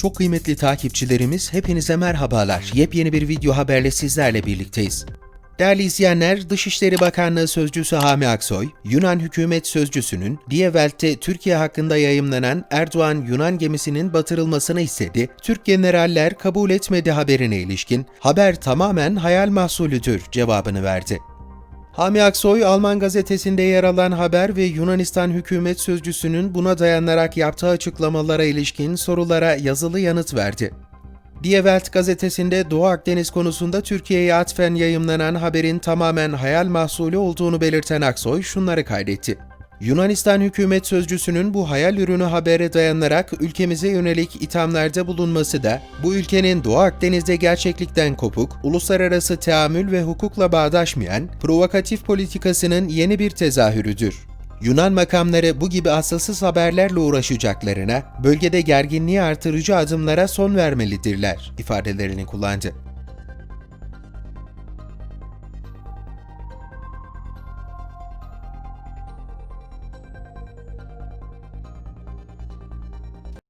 Çok kıymetli takipçilerimiz hepinize merhabalar. Yepyeni bir video haberle sizlerle birlikteyiz. Değerli izleyenler, Dışişleri Bakanlığı Sözcüsü Hami Aksoy, Yunan hükümet sözcüsünün Die Welt'te Türkiye hakkında yayımlanan Erdoğan Yunan gemisinin batırılmasını istedi. Türk generaller kabul etmedi haberine ilişkin, haber tamamen hayal mahsulüdür cevabını verdi. Hami Aksoy, Alman gazetesinde yer alan haber ve Yunanistan hükümet sözcüsünün buna dayanarak yaptığı açıklamalara ilişkin sorulara yazılı yanıt verdi. Die Welt gazetesinde Doğu Akdeniz konusunda Türkiye'ye atfen yayımlanan haberin tamamen hayal mahsulü olduğunu belirten Aksoy şunları kaydetti. Yunanistan hükümet sözcüsünün bu hayal ürünü habere dayanarak ülkemize yönelik ithamlarda bulunması da bu ülkenin Doğu Akdeniz'de gerçeklikten kopuk, uluslararası teamül ve hukukla bağdaşmayan provokatif politikasının yeni bir tezahürüdür. Yunan makamları bu gibi asılsız haberlerle uğraşacaklarına, bölgede gerginliği artırıcı adımlara son vermelidirler ifadelerini kullandı.